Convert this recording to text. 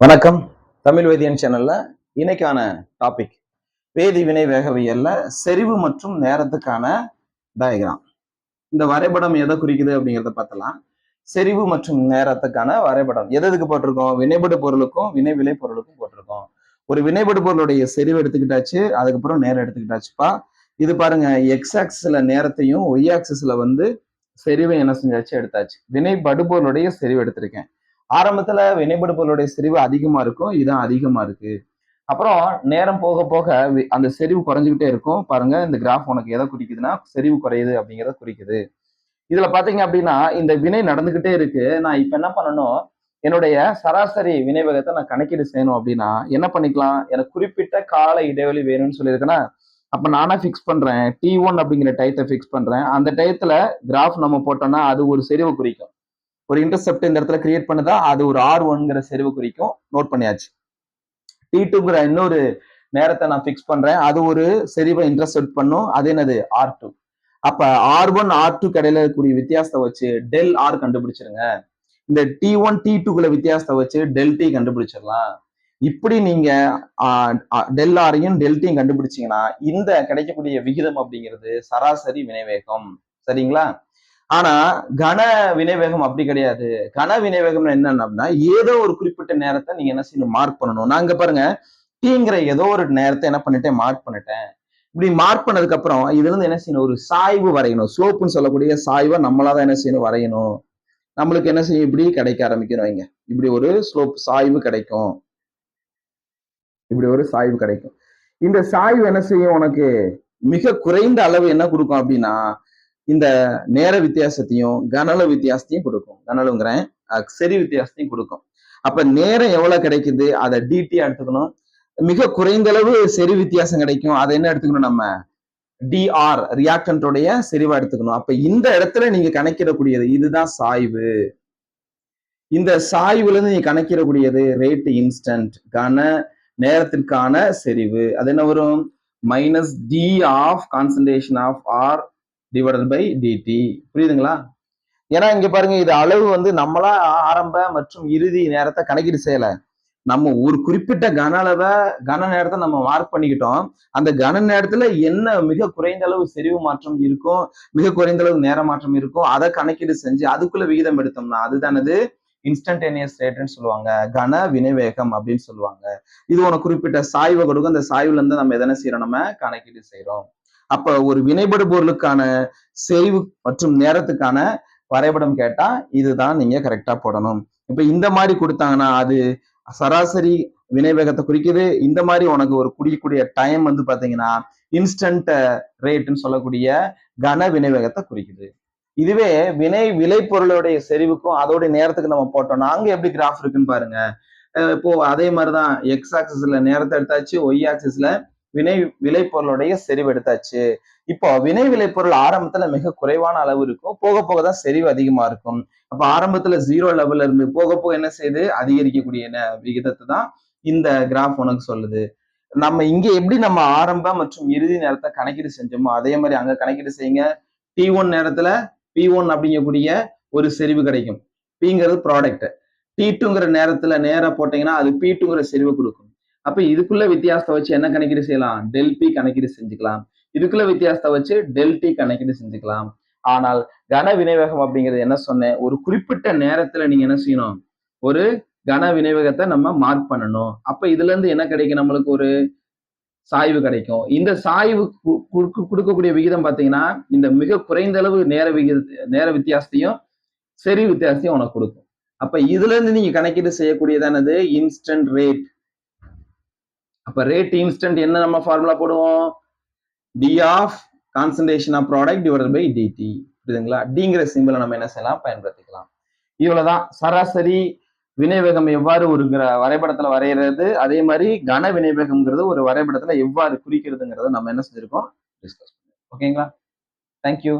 வணக்கம். தமிழ் வேதியன் சேனல்ல இன்னைக்கான டாபிக் வேதி வினை வேகவியல்ல செறிவு மற்றும் நேரத்துக்கான டயக்ராம் இந்த வரைபடம் எதை குறிக்குது அப்படிங்கிறத பார்த்தலாம். செறிவு மற்றும் நேரத்துக்கான வரைபடம். எதுக்கு போட்டிருக்கோம்? வினைபடு பொருளுக்கும் வினை விலை பொருளுக்கும் போட்டிருக்கோம். ஒரு வினைபடு பொருளுடைய செறிவு எடுத்துக்கிட்டாச்சு அதுக்கப்புறம் நேரம் எடுத்துக்கிட்டாச்சுப்பா. இது பாருங்க எக்ஸ் ஆக்சிஸ்ல நேரத்தையும் ஒய் ஆக்சிஸ்ல வந்து செறிவை என்ன செஞ்சாச்சு? எடுத்தாச்சு. வினைபடு பொருளுடைய செறிவு எடுத்திருக்கேன். ஆரம்பத்துல வினைபடுபொருளுடைய செறிவு அதிகமா இருக்கும் இதான் அதிகமா இருக்கு. அப்புறம் நேரம் போக போக வி- அந்த செறிவு குறைஞ்சுக்கிட்டே இருக்கும். பாருங்க இந்த கிராஃப் உனக்கு எதை குறிக்குதுன்னா செறிவு குறையுது அப்படிங்கிறத குறிக்குது. இதுல பாத்தீங்க அப்படின்னா இந்த வினை நடந்துகிட்டே இருக்கு. நான் இப்ப என்ன பண்ணணும் என்னுடைய சராசரி வினைவேகத்தை நான் கணக்கீடு செய்யணும் அப்படின்னா என்ன பண்ணிக்கலாம்? எனக்கு குறிப்பிட்ட கால இடைவெளி வேணும்னு சொல்லியிருக்கேன்னா அப்ப நானா ஃபிக்ஸ் பண்றேன். டி ஒன் அப்படிங்கிற டயத்தை ஃபிக்ஸ் பண்றேன். அந்த டயத்துல கிராஃப் நம்ம போட்டோம்னா அது ஒரு செறிவை குறிக்கும். ஒரு இன்டர்செப்ட் இந்த இடத்துல கிரியேட் பண்ணுதா அது ஒரு ஆர் ஒன்ங்கிற செறிவு குறிக்கும். நோட் பண்ணியாச்சு. டி டூங்கிற இன்னொரு நேரத்தை நான் ஃபிக்ஸ் பண்றேன். அது ஒரு செறிவை இன்டர்செப்ட் பண்ணும். அது என்னது? ஆர் டூ அப்ப ஆர் ஒன் ஆர் டூ கடையில இருக்கக்கூடிய வித்தியாசத்தை வச்சு டெல் ஆர் கண்டுபிடிச்சிருங்க. இந்த டி ஒன் டி டூக்குள்ள வித்தியாசத்தை வச்சு டெல் டி கண்டுபிடிச்சிடலாம். இப்படி நீங்க டெல் ஆரையும் டெல்டியும் கண்டுபிடிச்சீங்கன்னா இந்த கிடைக்கக்கூடிய விகிதம் அப்படிங்கிறது சராசரி வினைவேகம். சரிங்களா? ஆனா கன வினைவேகம் அப்படி கிடையாது. கன வினைவேகம்னு என்னன்னு அப்படின்னா ஏதோ ஒரு குறிப்பிட்ட நேரத்தை நீங்க என்ன செய்யணும் மார்க் பண்ணணும். நான் இங்க பாருங்க டீங்கிற ஏதோ ஒரு நேரத்தை என்ன பண்ணிட்டேன் மார்க் பண்ணிட்டேன். இப்படி மார்க் பண்ணதுக்கு அப்புறம் இதுல இருந்து என்ன செய்யணும் ஒரு சாய்வு வரையணும். ஸ்லோப்புன்னு சொல்லக்கூடிய சாய்வை நம்மளாதான் என்ன செய்யணும் வரையணும். நம்மளுக்கு என்ன செய்யும் இப்படி கிடைக்க ஆரம்பிக்கணும் வைங்க. இப்படி ஒரு ஸ்லோப் சாய்வு கிடைக்கும். இப்படி ஒரு சாய்வு கிடைக்கும். இந்த சாய்வு என்ன செய்யும் உனக்கு மிக குறைந்த அளவு என்ன கொடுக்கும் அப்படின்னா இந்த நேர வித்தியாசத்தையும் கனள வித்தியாசத்தையும் கொடுக்கும். கனளுங்கிறேன் அஹ் சரி வித்தியாசத்தையும் கொடுக்கும். அப்ப நேரம் எவ்வளவு கிடைக்குது? அதை டிடியா எடுத்துக்கணும். மிக குறைந்த அளவு செறி வித்தியாசம் கிடைக்கும். அதை என்ன எடுத்துக்கணும் நம்ம? டிஆர் ரியாக்டன்டோடைய செறிவா எடுத்துக்கணும். அப்ப இந்த இடத்துல நீங்க கணக்கிடக்கூடியது இதுதான் சாய்வு. இந்த சாய்வுல இருந்து நீங்க கணக்கிடக்கூடியது ரேட் இன்ஸ்டன்ட் கன நேரத்திற்கான செறிவு. அது என்ன வரும்? Minus D of concentration of R divide by DT புரியுதுங்களா? ஏன்னா இங்க பாருங்க இது அளவு வந்து நம்மளா ஆரம்ப மற்றும் இறுதி நேரத்தை கணக்கீடு செய்யல. நம்ம ஒரு குறிப்பிட்ட கன அளவை கன நேரத்தை நம்ம மார்க் பண்ணிக்கிட்டோம். அந்த கன நேரத்துல என்ன மிக குறைந்த அளவு செறிவு மாற்றம் இருக்கும் மிக குறைந்த அளவு நேர மாற்றம் இருக்கும் அதை கணக்கீடு செஞ்சு அதுக்குள்ள விகிதம் எடுத்தோம்னா அதுதானது இன்ஸ்டன்டேனியஸ் ரேட்னு சொல்லுவாங்க. கன வினைவேகம் அப்படின்னு சொல்லுவாங்க. இது உனக்கு குறிப்பிட்ட சாய்வை கொடுக்கும். அந்த சாய்வுல இருந்து நம்ம எதனா செய்யறோம்? நம்ம கணக்கீடு செய்யறோம். அப்ப ஒரு வினைபடு பொருளுக்கான செறிவு மற்றும் நேரத்துக்கான வரைபடம் கேட்டா இதுதான் நீங்க கரெக்டா போடணும். இப்ப இந்த மாதிரி கொடுத்தாங்கன்னா அது சராசரி வினைவேகத்தை குறிக்குது. இந்த மாதிரி உனக்கு ஒரு குடிக்கக்கூடிய டைம் வந்து பாத்தீங்கன்னா இன்ஸ்டன்ட் ரேட்னு சொல்லக்கூடிய கன வினைவேகத்தை குறிக்குது. இதுவே வினை விளைபொருளுடைய செறிவுக்கும் அதோடைய நேரத்துக்கு நம்ம போட்டோம்னா அங்க எப்படி கிராஃப் இருக்குன்னு பாருங்க. இப்போ அதே மாதிரிதான் எக்ஸ் ஆக்சிஸ்ல நேரத்தை எடுத்தாச்சு ஒய் ஆக்சிஸ்ல வினை விளைபொருளுடைய செறிவு எடுத்தாச்சு. இப்போ வினை விளைபொருள் ஆரம்பத்துல மிக குறைவான அளவு இருக்கும். போக போக தான் செறிவு அதிகமா இருக்கும். அப்ப ஆரம்பத்துல ஜீரோ லெவல்ல இருந்து போக போக என்ன செய்யுது? அதிகரிக்கக்கூடிய விகிதத்தை தான் இந்த கிராஃப் உனக்கு சொல்லுது. நம்ம இங்க எப்படி நம்ம ஆரம்ப மற்றும் இறுதி நேரத்தை கணக்கீடு செஞ்சோமோ அதே மாதிரி அங்க கணக்கீடு செய்யுங்க. டி ஒன் நேரத்துல பி ஒன் அப்படிங்கக்கூடிய ஒரு செறிவு கிடைக்கும். பிங்கிறது ப்ராடக்ட் டி டூங்கிற நேரத்துல நேரம் போட்டீங்கன்னா அது பி டூங்கிற செறிவு கொடுக்கும். அப்ப இதுக்குள்ள வித்தியாசத்தை வச்சு என்ன கணக்கீடு செய்யலாம்? டெல்பி கணக்கீடு செஞ்சுக்கலாம். இதுக்குள்ள வித்தியாசத்தை வச்சு டெல்டி கணக்கீடு செஞ்சுக்கலாம். ஆனால் கன வினைவேகம் அப்படிங்கிறது என்ன சொன்னேன்? ஒரு குறிப்பிட்ட நேரத்துல நீங்க என்ன செய்யணும்? ஒரு கன வினைவேகத்தை நம்ம மார்க் பண்ணணும். அப்ப இதுல இருந்து என்ன கிடைக்கும்? நம்மளுக்கு ஒரு சாய்வு கிடைக்கும். இந்த சாய்வு கு- கொடுக்கக்கூடிய விகிதம் பாத்தீங்கன்னா இந்த மிக குறைந்த அளவு நேர விகித நேர வித்தியாசத்தையும் சரி வித்தியாசத்தையும் உனக்கு கொடுக்கும். அப்ப இதுல இருந்து நீங்க கணக்கீடு செய்யக்கூடியதானது? இன்ஸ்டன்ட் ரேட் அப்ப ரேட் இன்ஸ்டன்ட் என்ன நம்ம ஃபார்முலா போடுவோம்? D of concentration of product divided by DT புரியுதுங்களா? டிங்கிற சிம்பிளை நம்ம என்ன செய்யலாம்? பயன்படுத்திக்கலாம். இவ்வளவுதான். சராசரி வினைவேகம் எவ்வாறு ஒரு வரைபடத்துல வரைகிறது? அதே மாதிரி கன வினைவேகம்ங்கிறது ஒரு வரைபடத்துல எவ்வாறு குறிக்கிறதுங்கிறத நம்ம என்ன செஞ்சிருக்கோம்? டிஸ்கஸ் ஓகேங்களா? தேங்க்யூ